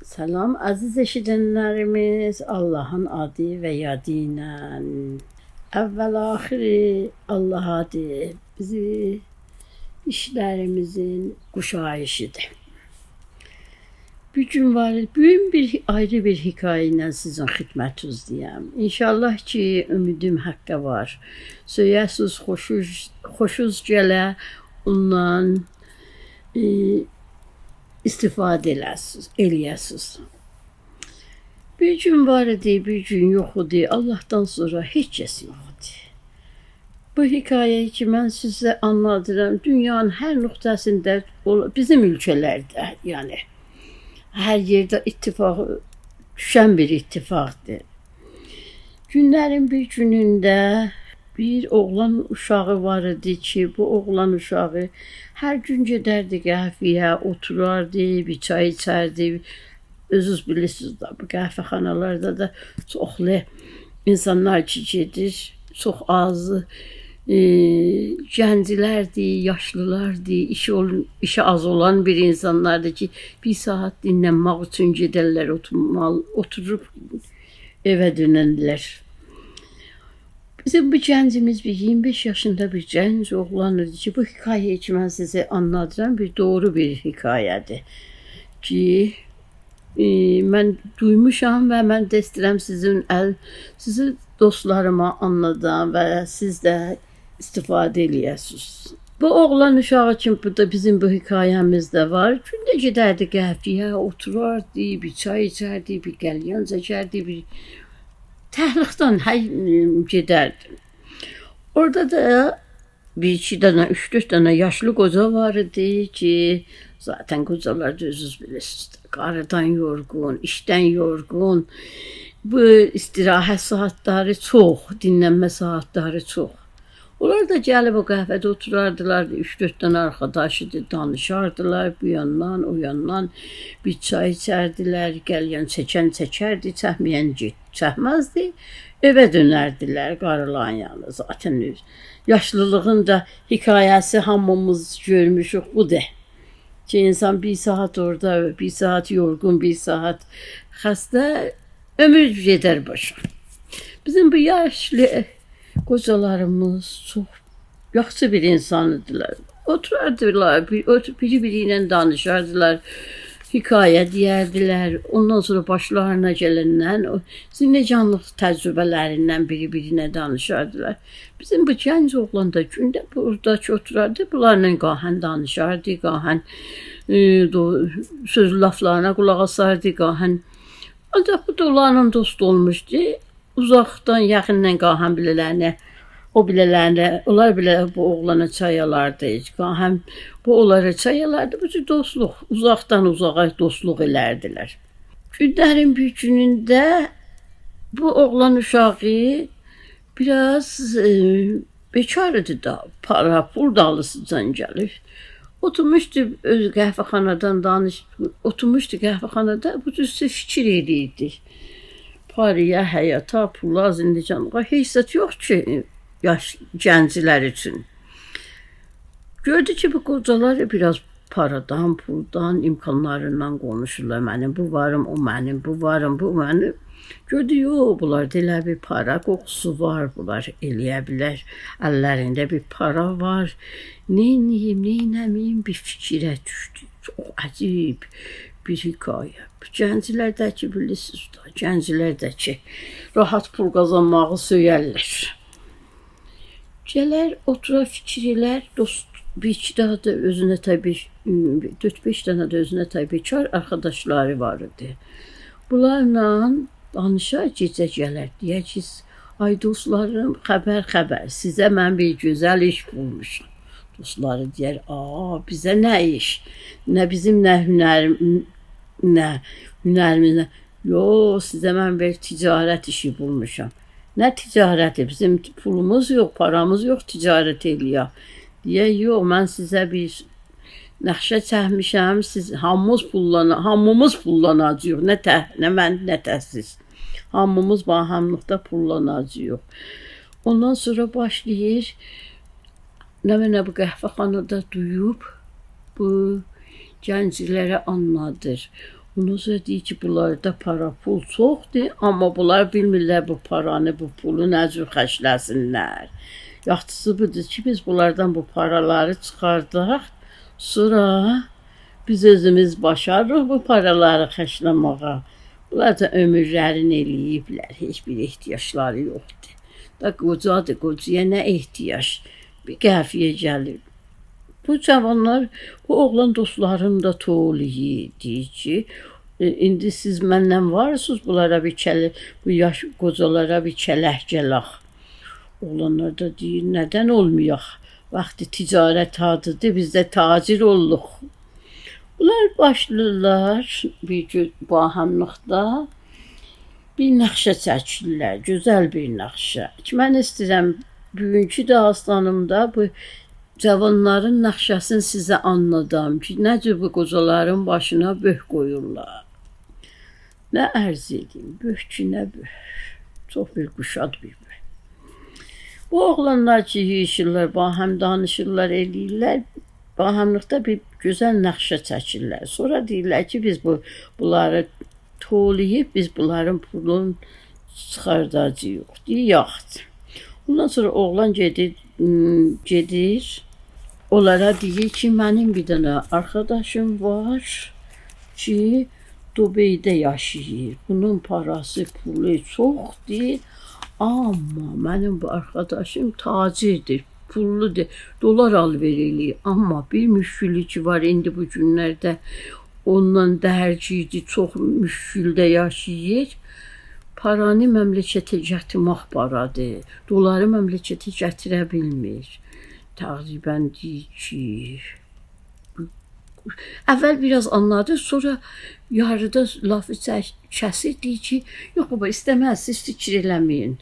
Salam əziz eşidənlərimiz, Allahın adı və yadı ilə əvvəl axiri Allah adı bizi işlərimizin quşayışıdır. Bu gün var, bu gün bir ayrı bir hekayə ilə sizin xidmətinizdəyəm. İnşallah ki, ümidim haqqə var. Söyəsiz xoşuz xoşuz gələ ondan e, istifadə eləsiz, eləyəsiz. Bir gün var idi, bir gün yox idi. Allahdan sonra heç kəs yox idi. Bu hekayeyi ki mən sizə anladıram. Dünyanın hər nöqtəsində, bizim ölkələrdə, yəni hər yerdə ittifaq düşən bir ittifaqdır. Günlərin bir günündə bir oğlan uşağı var idi ki, bu oğlan uşağı hər gün gedərdi qəhvəyə, oturardı, bir çay içərdi. Özünüz bilirsiniz də bu qəhvəxanalarda da çoxlu insanlar ki gedir, çox azı e, gənclərdir, yaşlılardır, işi, ol, işi az olan bir insanlardır ki, bir saat dinlənmək üçün gedərlər, oturmalı, oturub evə dönərlər. Bizim bu gəncimiz bir 25 yaşında bir gənc oğlan idi ki, bu hikayeyi ki mən sizə anladıram bir doğru bir hekayədir. Ki e, mən duymuşam və mən də istəyirəm sizin əl sizi dostlarıma anladan və siz də istifadə eləyəsiniz. Bu oğlan uşağı kimi bu da bizim bu hekayəmizdə var. Gündə gedərdi qəhvəyə, oturardı, bir çay içərdi, bir qəlyan çəkərdi, bir təhliqdən hay gedərdi. Orada da bir iki dənə, üç dörd dənə yaşlı qoca var idi ki, zaten qocalar da özünüz bilirsiniz. Qarıdan yorğun, işdən yorğun. Bu istirahət saatları çox, dinlənmə saatları çox. Onlar da gəlib o qəhvədə oturardılar, 3-4 dənə arkadaş idi, danışardılar bu yandan, o yandan. Bir çay içərdilər, gələn çəkən çəkərdi, çəkməyən get, çəkməzdi. Evə dönərdilər qarıların yanına. Zaten yaşlılığın da hekayəsi hamımız görmüşük budur. Ki insan bir saat orada, bir saat yorgun, bir saat xəstə, ömür gedər başa. Bizim bu yaşlı qocalarımız çox yaxşı bir insan idilər. Oturardılar, bir, otur, biri biri ilə danışardılar, hekayə deyərdilər. Ondan sonra başlarına gələndən o zinəcanlıq təcrübələrindən biri-birinə danışardılar. Bizim bu gənc oğlan da gündə buradakı oturardı, bunlarla qahən danışardı, qahən e, do, söz laflarına qulaq asardı, qahən Ancaq bu da onlarla dost olmuşdu. Uzaqdan, yaxından qahəm bilələrini, o bilələrini, onlar bilə bu oğlana çay alardı. Qahəm bu onlara çay alardı. Bu cür dostluq, uzaqdan uzağa dostluq elərdilər. Günlərin bir günündə bu oğlan uşağı biraz e, bekar idi da, para, pul dalısıcan gəlir. Oturmuşdu öz qəhvəxanadan danış, oturmuşdu qəhvəxanada bu cür fikir eləyirdi. Paraya, həyata, pula, zindicanlığa heysət yox ki, yaş gənclər üçün. Gördü ki, bu qocalar biraz paradan, puldan, imkanlarından konuşurlar. Mənim bu varım, o mənim, bu varım, bu mənim. Gördü, yox, bunlar elə bir para qoxusu var, bunlar eləyə bilər. Əllərində bir para var. Neyniyim, neynəmiyim bir fikrə düşdü. Çox əcib bir hekayə. Bu gənclərdəki bilirsiniz də, gənclərdəki rahat pul qazanmağı söyərlər. Gələr, otura fikirlər, dost bir iki daha da özünə tabii 4-5 dənə də özünə tabii bekar arkadaşları var idi. Bunlarla danışa gecə gələr. Deyər ki, ay dostlarım, xəbər xəbər, sizə mən bir gözəl iş bulmuşam. Dostları deyər, "Aa, bizə nə iş? Nə bizim nə hünər, nə hünərimiz. Yox, sizə mən bir ticarət işi bulmuşam. Nə ticarəti? Bizim pulumuz yox, paramız yox, ticarət eləyək. Deyə, yox, mən sizə bir nəxşə çəkmişəm, siz hamımız pullana, hamımız pullanacağıq. Nə tə, nə mən, nə də siz. Hamımız bahamlıqda pullanacağıq. Ondan sonra başlayır nə mənə bu qəhvəxanada duyub bu gənclərə anladır. Sonra deyir ki, bunlarda para, pul çoxdur, amma bunlar bilmirlər bu paranı, bu pulu nə cür xərcləsinlər. Yaxşısı budur ki, biz bunlardan bu paraları çıxardaq, sonra biz özümüz başarırıq bu paraları xərcləməyə. Bunlar da ömürlərini eləyiblər, heç bir ehtiyacları yoxdur. Da qocadır, qocaya nə ehtiyac? Bir qəfiyə gəlir. Bu cavanlar, bu oğlan dostlarım da ki, "E, indi siz məndən varsınız bunlara bir kələ, bu yaş qocalara bir kələk gələk. Oğlanlar da deyir, nədən olmayaq? Vaxtı ticarət adıdır, biz də tacir olduq. Bunlar başlayırlar bir bahamlıqda bir naxşa çəkirlər, gözəl bir naxşa. Ki mən istəyirəm bugünkü də aslanımda bu cavanların naxşasını sizə anladım ki, necə bu qocaların başına böh qoyurlar. Nə ərz edeyim, böh ki, nə böh. Çox bir quşad bir böh. Bu oğlanlar ki, yeyişirlər, bahəm danışırlar, eləyirlər. Bahamlıqda bir gözəl naxşa çəkirlər. Sonra deyirlər ki, biz bu bunları tolayıb biz bunların pulunu çıxardacağıq. Deyir, yaxşı. Ondan sonra oğlan gedir, ım, gedir. Onlara deyir ki, mənim bir dənə arkadaşım var ki, Dubeydə yaşayır. Bunun parası, pulu çoxdur. Amma mənim bu arkadaşım tacirdir, pulludur. Dolar alver eləyir. Amma bir müşkülü ki var indi bu günlərdə ondan dərciydi, çox müşküldə yaşayır. Paranı məmləkətə gətirmək baradır. Doları məmləkətə gətirə bilmir. Təqribən deyir ki, Əvvəl biraz anladı, sonra yarıda lafı kəsir deyir ki, yox baba istəməz, siz fikir eləməyin.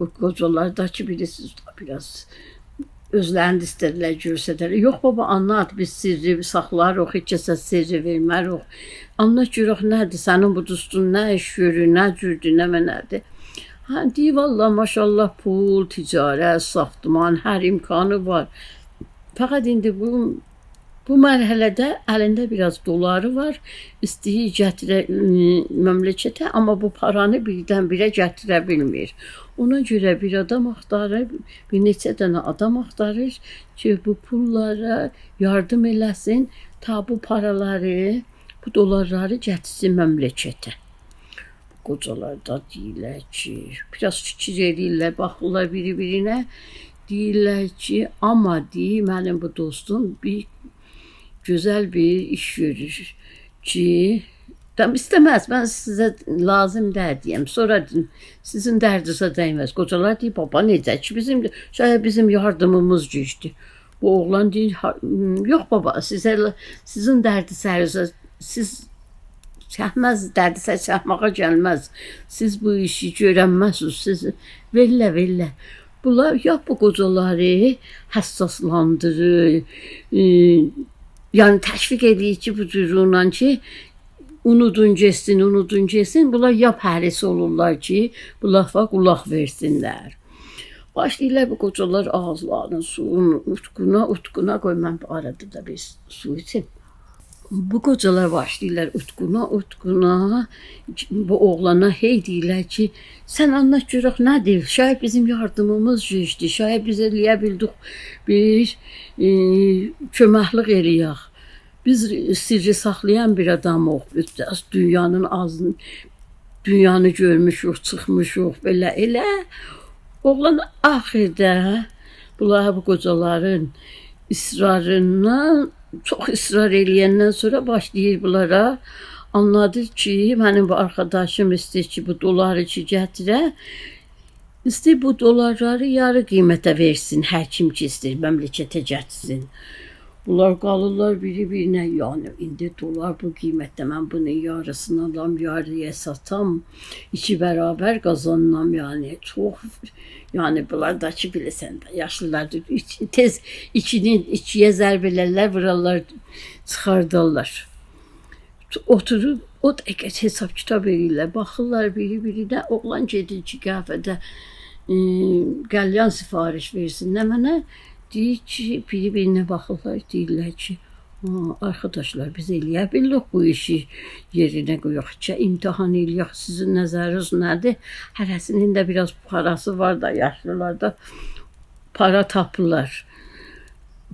Bu qocalardakı bilirsiniz biraz özlərini istədilər görsədilər. Yox baba anlat, biz sirri saxlarıq, heç kəsə sirri vermərik. Anlat görək nədir, sənin bu dostun nə iş görür, nə cürdür, nə mənədir. Hə, vallah maşallah pul, ticarət, saxtaman, hər imkanı var. Fəqət indi bu bu mərhələdə əlində biraz doları var. İstəyir gətirə məmləkətə, amma bu paranı birdən-birə gətirə bilmir. Ona görə bir adam axtarır, bir neçə dənə adam axtarır ki, bu pullara yardım eləsin, ta bu paraları, bu dolarları gətirsin məmləkətə qocalar da deyirlər ki, biraz fikir eləyirlər, baxırlar bir-birinə, deyirlər ki, amma deyir, mənim bu dostum bir gözəl bir iş görür ki, Tam istəməz. Mən sizə lazım deyil deyim. Sonra deyim, sizin dərdinizə dəyməz. Qocalar deyir, baba necə ki bizim şəhər bizim yardımımız gücdür. Bu oğlan deyir, yox baba, sizə sizin dərdi sərizə siz çəkməz dərdisə çəkmağa gəlməz. Siz bu işi görənməzsiniz. Siz vellə vellə. Bunlar ya bu qocaları həssaslandırır, e, yəni təşviq edir ki, bu cürünlə ki, unudun getsin, unudun getsin. Bunlar ya pərisi olurlar ki, bu lafa qulaq versinlər. Başlayırlar bu qocalar ağızlarının suyunu utquna, utquna qoy mən arada da bir su içim. Bu qocalar başlayırlar utquna, utquna. Bu oğlana hey deyirlər ki, sən anlat görək nədir? Şayət bizim yardımımız düşdü. Şayət biz eləyə bildik bir e, köməklik eləyək. Biz sirri saxlayan bir adamıq. Dünyanın ağzını dünyanı görmüşük, çıxmışıq belə elə. Oğlan axirdə bunlar bu qocaların israrından çox israr eləyəndən sonra başlayır bunlara anladı ki, mənim bu arkadaşım istəyir ki, bu doları ki gətirə. İstəyir bu dolarları yarı qiymətə versin, hər kim ki istəyir məmləkətə gətirsin. Bunlar qalırlar biri-birinə, yəni indi dolar bu qiymətdə mən bunun yarısını alam, yarıya satam, iki bərabər qazanıram, yəni çox yəni bunlar da ki bilirsən də yaşlılardır. İç, tez ikinin ikiyə zərbələrlər vurarlar, çıxardarlar. Oturub o dəqiqə hesab kitab eləyirlər, baxırlar biri-birinə. Oğlan gedir ki, qəhvədə e, qəlyan sifariş versin. Nə mənə deyir ki, biri-birinə baxırlar, deyirlər ki, arkadaşlar biz eləyə bilirik bu işi yerinə qoyaq. Çə imtahan eləyək. Sizin nəzəriniz nədir? Hərəsinin də biraz parası var da yaşlılarda para tapırlar.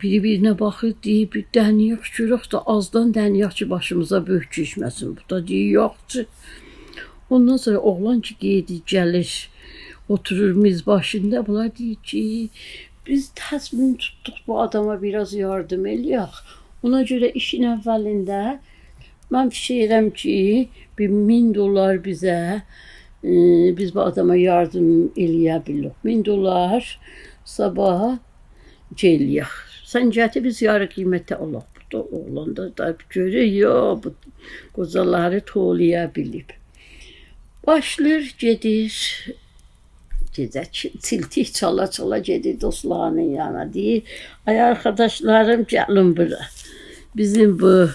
Biri birine baxır, deyir, bir dəniyək görək də azdan dəniyək ki, başımıza böyük düşməsin. Bu da deyir, yoxdur. Ondan sonra oğlan ki, geydi, gəlir, oturur miz başında. Bunlar deyir ki, biz təsmin tutduq bu adama biraz yardım eləyək. Ona görə işin əvvəlində mən fikirəm ki, bir min dolar bizə e, biz bu adama yardım eləyə bilirik. Min dolar sabaha eləyək. Səncəti biz yarı qiymətə alaq. Bu da oğlanda da görür, yo, bu qocaları toğlaya bilib. Gedir, gecə tiltik çala-çala gedir dostlarının yanına. Deyir, ay arkadaşlarım gəlin bura. Bizim bu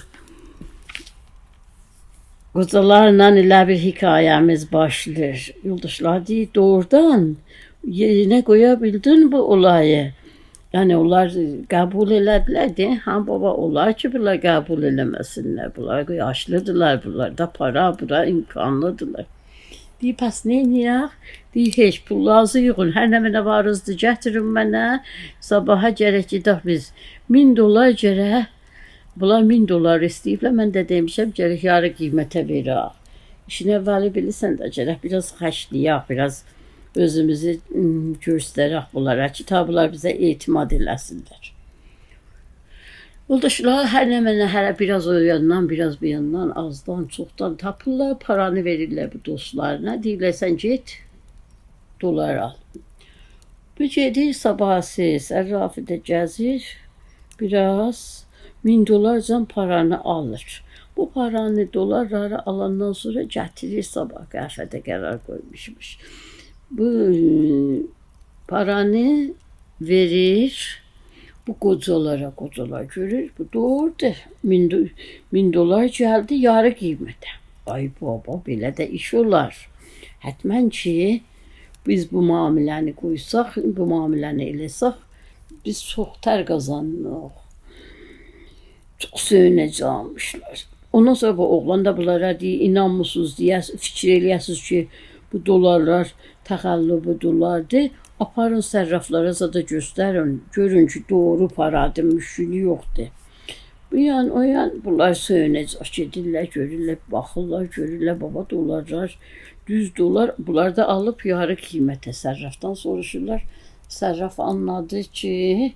qocalarla elə bir hekayəmiz başlayır. Yoldaşlar deyir, doğrudan yerinə qoya bildin bu olayı. Yani onlar kabul elədilər de, ha baba olar ki, bunlar kabul eləməsinlər. Bunlar yaşlıdılar, bunlar da para, bura imkanlıdılar. Pəs nə edəyək? Deyir, heç pul lazım yoxun. Hər nə mənə varızdı, gətirin mənə. Sabaha gərək gedək biz. Min dolar gərək. Bunlar min dolar istəyiblər. Mən də demişəm, gərək yarı qiymətə verək. İşin əvvəli bilirsən də, gərək biraz xəşliyək, biraz özümüzü göstərək bunlara ki, ta bunlar bizə etimad eləsinlər. Yoldaşlar hər nə mənə hərə biraz o yandan, biraz bu yandan, azdan, çoxdan tapırlar, paranı verirlər bu dostlarına. Deyirlər sən dolar al. Bu gedir sabahsı sərrafidə gəzir, biraz min dolarcan paranı alır. Bu paranı dolarları alandan sonra gətirir sabah qəhvədə qərar qoymuşmuş. Bu paranı verir bu qocalara, qocalar görür. Bu doğrudur. Min, do- min dolar gəldi yarı qiymətə. Ay baba, belə də iş olar. Hətmən ki, biz bu müamiləni qoysaq, bu müamiləni eləsək, biz çox tər qazanırıq. Çox söyünəcəkmişlər. Ondan sonra bu oğlan da bunlara deyir, inanmısınız deyə fikir ki, bu dolarlar təxəllübüdürlərdi. Aparın sərraflara zada göstərin. Görün ki, doğru paradır, müşkülü yoxdur. Bu yan, o yan bunlar söyünəcək, gedirlər, görürlər, baxırlar, görürlər, baba dolarlar, düz dolar. Bunlar da alıb yarı qiymətə sərrafdan soruşurlar. Sərraf anladı ki,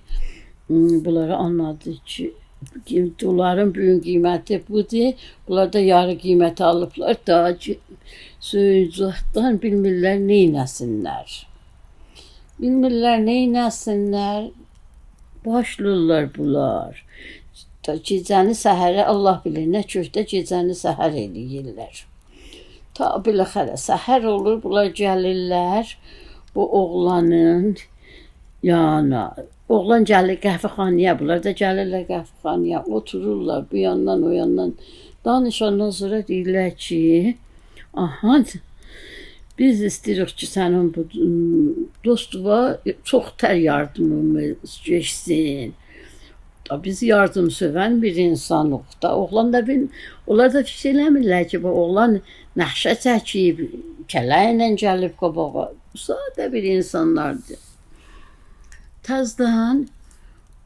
hmm, bunları anladı ki, doların bugün qiyməti budur. Bunlar da yarı qiymətə alıblar. Daha söyücəkdən bilmirlər nə etsinlər. Bilmirlər nə etsinlər. Başlayırlar bunlar. Gecəni səhərə Allah bilir nə köftə gecəni səhər eləyirlər. Ta biləxərə səhər olur, bunlar gəlirlər bu oğlanın yana. Oğlan gəlir qəhvəxanaya, bunlar da gəlirlər qəhvəxanaya, otururlar bu yandan o yandan. Danışandan sonra deyirlər ki, aha biz istəyirik ki, sənin bu dostuna çox tər yardımımız geçsin. Da biz yardımsevən bir insanıq da. Oğlan da bil, onlar da fikir eləmirlər ki, bu oğlan nəxşə çəkib, kələ ilə gəlib qabağa. Sadə bir insanlardır. Təzdən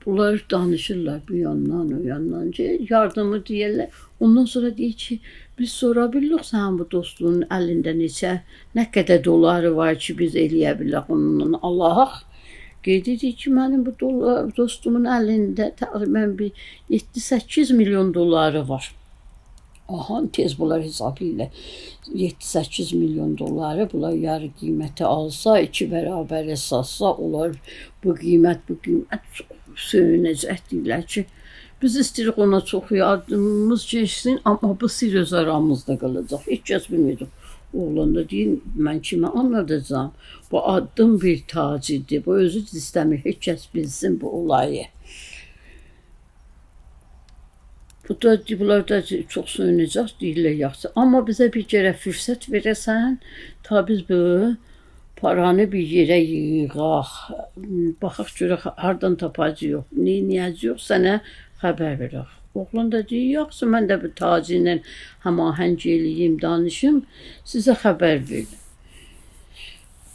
bunlar danışırlar bu yandan o yandan ki, yardımı deyirlər. Ondan sonra deyir ki, biz sora bilirik sənin bu dostluğun əlində neçə, nə qədər doları var ki, biz eləyə bilərik onunla Allah'a. Qeyd ki, mənim bu dolar, dostumun əlində təxminən bir 7-8 milyon doları var. Aha, tez bunlar hesabı ilə 7-8 milyon doları bunlar yarı qiyməti alsa, iki bərabər satsa, onlar bu qiymət, bu qiymət söyünəcək deyirlər ki, biz istəyirik ona çox yardımımız keçsin, amma bu sir öz aramızda qalacaq. Heç kəs bilməyəcək. Oğlan da deyir, mən kimə anladacağam? Bu addım bir tacirdir. Bu özü istəmir, heç kəs bilsin bu olayı. Bu da bunlar da çox söyünəcək deyirlər yaxşı. Amma bizə bir kərə fürsət verəsən, ta biz bu paranı bir yerə yığaq. Baxaq görək hardan tapacağıq, nə edəcəyik, sənə xəbər verək. Oğlan da deyir, yaxşı mən də bu tacir ilə həmahəng eləyim, danışım, sizə xəbər verim.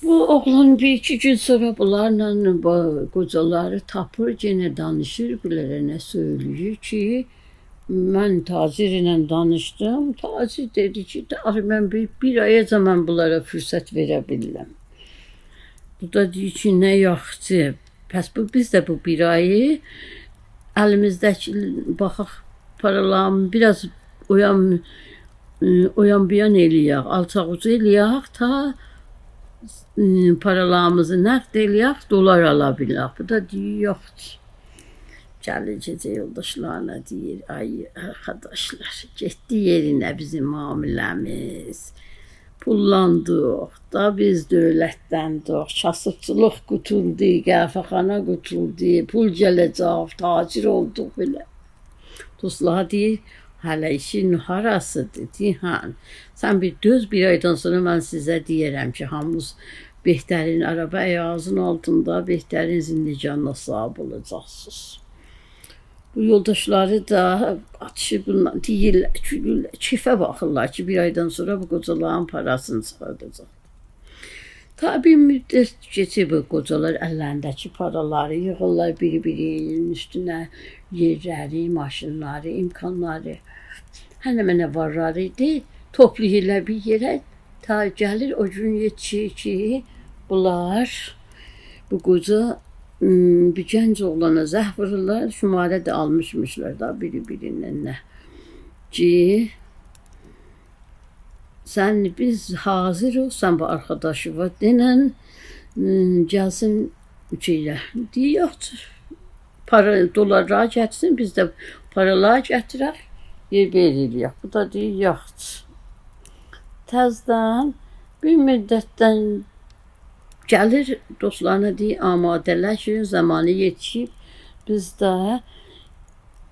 Bu oğlan bir iki gün sonra bunlarla bu qocaları tapır, yenə danışır, bilərə nə söyləyir ki, mən tacir ilə danışdım. Tacir dedi ki, "Darı, mən bir, bir ayaca mən bunlara fürsət verə bilirəm. Bu da deyir ki, nə yaxşı. Pəs bu biz də bu bir ayı əlimizdəki baxaq paralarımı biraz oyan oyan biyan eləyək, alçaq ucu eləyək ta ıı, paralarımızı nəqd eləyək, dolar ala bilək. Bu da deyir, yoxdur. Gecə yoldaşlarına deyir, ay arkadaşlar, getdi yerinə bizim müamiləmiz. Pullandıq, da biz dövlətdəndik, kasıbçılıq qutuldu, qəhvəxana qutuldu, pul gələcək, tacir olduq belə. Dostlar deyir, hələ işin harasıdır? Deyir, hə. Sən bir döz bir aydan sonra mən sizə deyərəm ki, hamınız Behtərin araba ayağınızın altında Behtərin zindicanına sahib olacaqsınız. Bu yoldaşları da atışıb bundan deyirlər, gülürlər, kifə baxırlar ki, bir aydan sonra bu qocaların parasını çıxardacaq. Ta bir müddət keçib qocalar əllərindəki paraları yığırlar biri-birinin üstünə, yerləri, maşınları, imkanları. Hələ mənə varlar idi, toplayırlar bir yerə. Ta gəlir o gün yetişir ki, bunlar bu qoca bir gənc oğlana zəh vururlar, də almışmışlar da biri-birindən nə. Ki, sən biz hazırıq, sən bu arkadaşı var denən ım, gəlsin şeylə. Deyir, yoxdur. Para, dolarlar gətirsin, biz də paralar gətirək, yer veririk. Bu da deyir, yoxdur. Təzdən bir müddətdən gəlir dostlarına deyir, amadələşin, zamanı yetişib. Biz də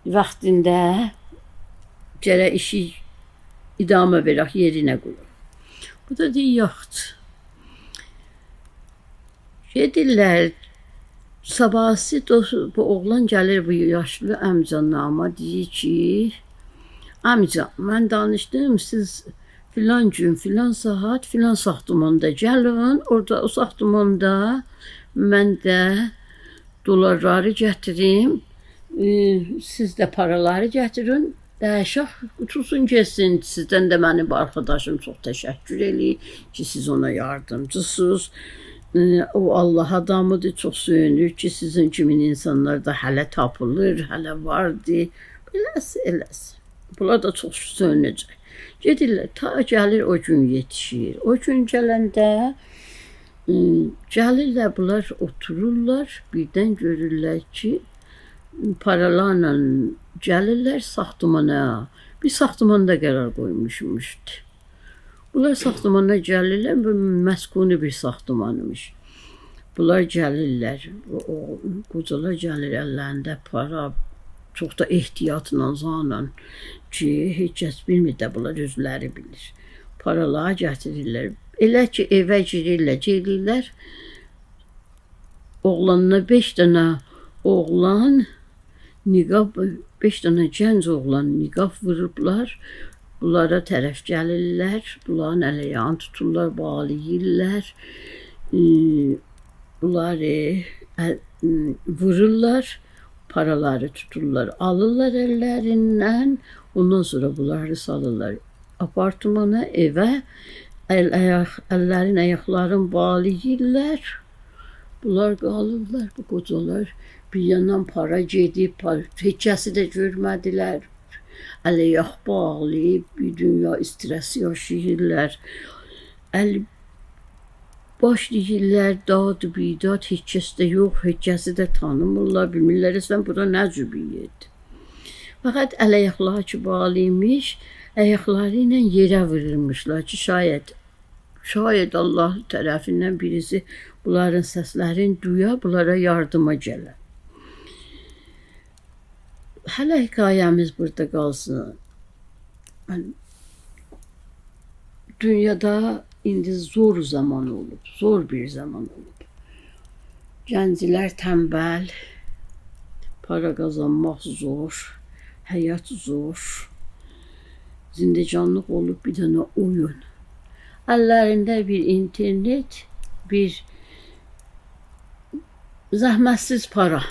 vaxtında gərək işi idamə verək, yerinə qoyaq. Bu da deyir, yoxdur. Gedirlər, sabahsı dost, bu oğlan gəlir bu yaşlı əmcanama deyir ki, amca mən danışdım siz filan gün, filan saat, filan saxtamanda gəlin. Orada o saxtamanda mən də dolarları gətirim. E, siz də paraları gətirin. Dəyişək, uçulsun getsin. Sizdən də mənim arkadaşım çox təşəkkür eləyir ki, siz ona yardımcısınız. E, O Allah adamıdır, çox söyünür ki, sizin kimin insanlar da hələ tapılır, hələ vardı. Beləsi, eləsi. Bunlar da çox söyünəcək. Gedirlər, ta gəlir o gün yetişir. O gün gələndə ım, gəlirlər bunlar otururlar, birdən görürlər ki, paralarla gəlirlər saxtamana. Bir saxtamanda qərar qoymuşmuşdu. Bunlar saxtamana gəlirlər, bu məskuni bir saxtamanmış. Bunlar gəlirlər, o, o qocalar gəlir əllərində para, çox da ehtiyatla, zanla ki, heç kəs bilmir də bunlar özləri bilir. Paraları gətirirlər. Elə ki evə girirlər, gelirlər. Oğlanına 5 dənə oğlan niqab 5 dənə gənc oğlan niqab vurublar. Bunlara tərəf gəlirlər, bunların ələyağını tuturlar, bağlayırlar. Bunları əl- vururlar, paraları tuturlar, alırlar ellerinden. Ondan sonra bunları salırlar apartmana, eve. El, ayak, ellerin ayakların bağlayırlar. Bunlar qalırlar, bu qocalar bir yandan para gedib, para, heç kəsi də görmədilər. Ələyaq bağlayıb, bir dünya stresi yaşayırlar. Əl başlayırlar dad bidad, heç kəs də yox, heç kəsi də tanımırlar, bilmirlər əslən bura nə cübiyyət. Fəqət ələyaqlar ki bağlıymış, ayaqları ilə yerə vurulmuşlar ki, şayət şayət Allah tərəfindən birisi bunların səslərini duya, bunlara yardıma gələ. Hələ hekayəmiz burada qalsın. Dünyada indi zor zaman olub, zor bir zaman olub. Gənclər tənbəl, para qazanmaq zor. həyat zor. Zindecanlıq olub bir dənə oyun. Əllərində bir internet, bir zəhmətsiz para.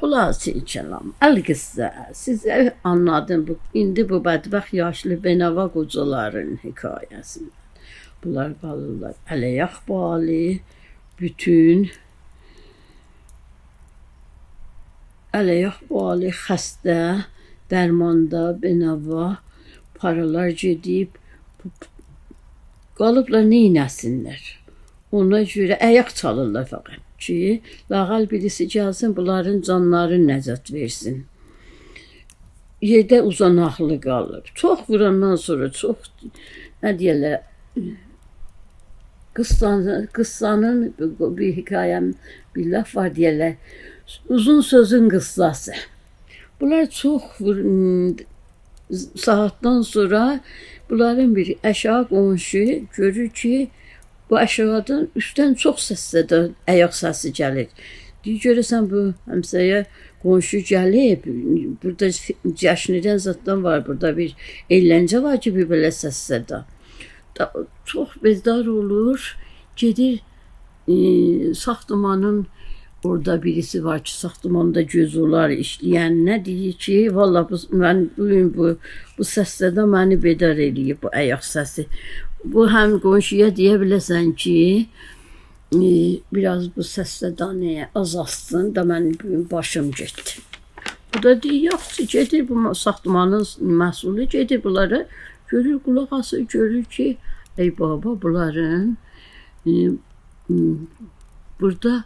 Xülasə kelam. Əlqıssa siz anladın bu indi bu bədbəxt yaşlı benava qocaların hekayəsini. Bunlar qalırlar əleyaq bali bütün əleyaq bali xəstə dərmanda benava paralar gedib qalıblar neynəsinlər? Ona görə ayaq çalırlar fəqət ki, lağal birisi gəlsin bunların canlarını nəzət versin. Yerdə uzanaqlı qalır. Çox vurandan sonra çox nə deyirlər Kıssanın, kıssanın bir hikayem bir laf var diyorlar. Uzun sözün kıssası. Bunlar çok ım, saattan sonra bunların bir aşağı qonşu görür ki bu aşağıdan üstten çok səslə də ayaq səsi gəlir. Deyir görəsən bu həmsəyə qonşu gəlib. Burada cəşnidən zatdan var. Burada bir eğlence var ki bir belə səs də da, çok bezdar olur. Gedir e, Sahtımanın orada birisi var ki Sahtıman'da göz olar işleyen ne deyir ki valla bu, ben bugün bu, bu səslə də məni bedar eləyib bu ayaq səsi. Bu həm qonşuya deyə biləsən ki e, biraz bu səslə danəyə azalsın da mənim bugün başım getdi. Bu da deyir, yoxsa gedir bu saxtamanın məsulü gedir bunları görür kulak ası görür ki ey baba bunların e, burada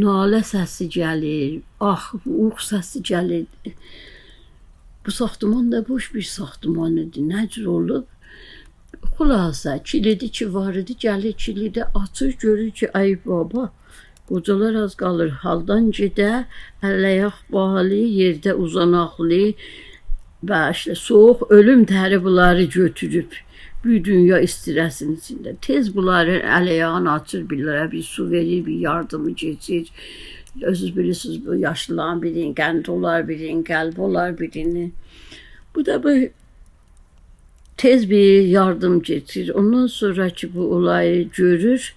nalə səsi gəlir, ah, ux səsi gəlir. Bu saxtaman da boş bir saxtaman idi. Nə cür olub? Xülasə, kilidi ki var idi, gəlir kilidi açır, görür ki, ay baba, qocalar az qalır haldan gedə, ələyaq bağlı, yerdə uzanaqlı, və işte soğuk ölüm təri bunları götürüb bir dünya istirahatinin içində. Tez bunları əleyağını açır, birlərə bir su verir, bir yardımı geçir. Özünüz bilirsiniz bu yaşlıların birinin qənd olar, birinin qəlb olar, birini. Bu da bu tez bir yardım getirir. Ondan sonra ki bu olayı görür,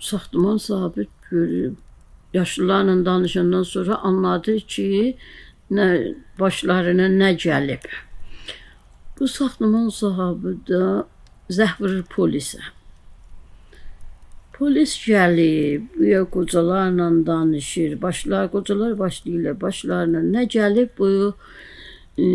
saxtaman sahibi görür. Yaşlılarla danışandan sonra anladı ki, nə başlarına nə gəlib. Bu saxlaman sahibi də zəh vurur polisə. Polis gəlib, bu qocalarla danışır. Başlar, qocalar başlayırlar başlarına. Nə gəlib bu e,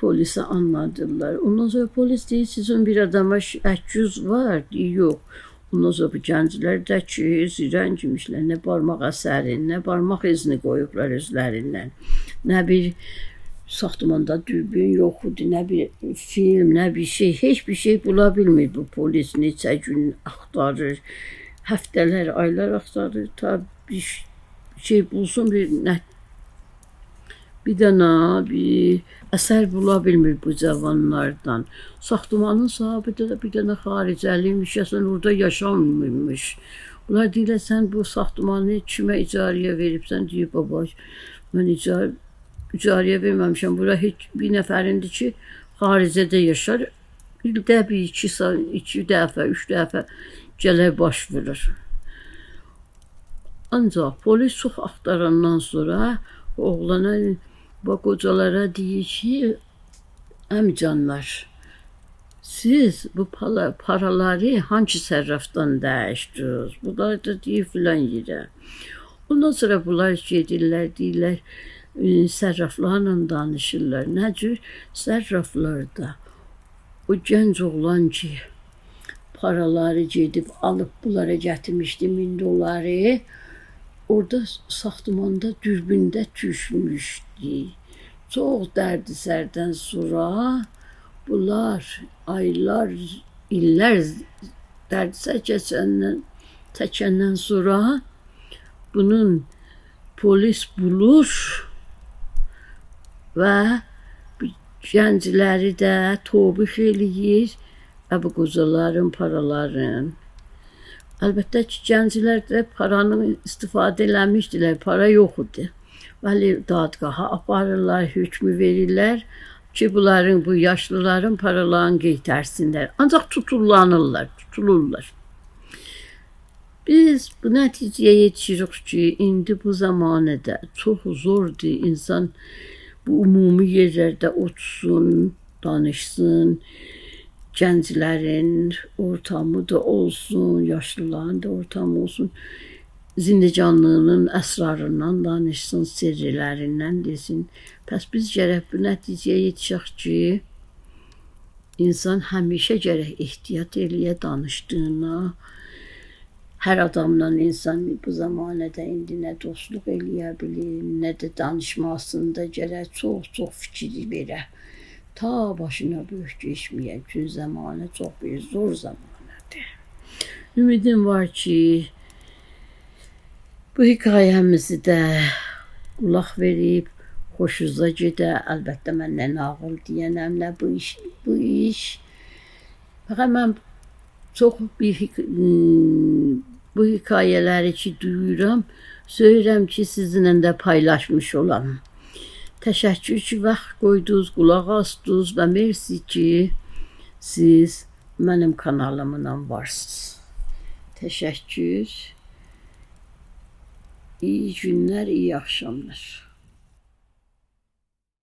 polisə anladılar. Ondan sonra polis deyir, sizin bir adama əccüz var. Deyir, yox. Ondan sonra bu gənclər də ki, zirəngimişlər, nə barmaq əsəri, nə barmaq izini qoyublar özlərindən. Nə bir saxtamanda dürbün yox idi, nə bir film, nə bir şey, heç bir şey bula bilmir bu polis neçə gün axtarır. Həftələr, aylar axtarır, ta bir şey bulsun bir nə bir dənə bir əsər bula bilmir bu cavanlardan. Saxtamanın sahibi də bir dənə xaricəliymiş, əslən orada yaşamırmış. Bunlar deyirlər, sən bu saxtamanı kimə icarəyə veribsən? Deyir, baba, mən icarə, icarəyə verməmişəm. Bura heç bir nəfərindir ki, xaricədə yaşar. İldə bir iki, iki dəfə, üç dəfə gələr baş vurur. Ancaq polis çox axtarandan sonra oğlana Bak hocalara diyor ki amcanlar siz bu para, paraları hangi sərrafdan dəyişdiniz? Bunlar da deyir filan yerə. Ondan sonra bunlar gedirlər, deyirlər, e, sərraflarla danışırlar. Nə cür? Sərraflarda o gənc oğlan ki, paraları gedib alıb bunlara gətirmişdi, min doları orada saxtamanda dürbündə düşmüşdü. Çox dərdi sərdən sonra bunlar aylar, illər dərdisə keçəndən, çəkəndən sonra bunun polis bulur və gəncləri də tobih eləyir və bu quzuların paraların Əlbəttə ki, gənclər də paranı istifadə eləmişdilər, para yox idi. Bəli, dadgaha aparırlar, hökmü verirlər ki, bunların, bu yaşlıların paralarını qeytərsinlər. Ancaq tutullanırlar, tutulurlar. Biz bu nəticəyə yetişirik ki, indi bu zamanədə çox zordur insan bu ümumi yerlərdə otursun, danışsın, gənclərin ortamı da olsun, yaşlıların da ortamı olsun. Zindecanlığının əsrarından danışsın, sirrilərindən desin. Pəs biz gərək bu nəticəyə yetişək ki, insan həmişə gərək ehtiyat eləyə danışdığına, hər adamla insan bu zamanədə indi nə dostluq eləyə bilir, nə də danışmasında gərək çox-çox fikir verə. Ta başına böyük keçməyə gün zamanı çox bir zor zamanədir. Ümidim var ki, bu hekayəmizi də qulaq verib xoşunuza gedə. Əlbəttə mən nə nağıl deyənəm, nə bu iş, bu iş. Fəqət mən çox bir bu hekayələri ki duyuram, söyürəm ki, sizinlə də paylaşmış olam. Təşəkkür ki, vaxt qoydunuz, qulaq asdınız və mersi ki, siz mənim kanalımla varsınız. Təşəkkür. İyi günlər, iyi axşamlar.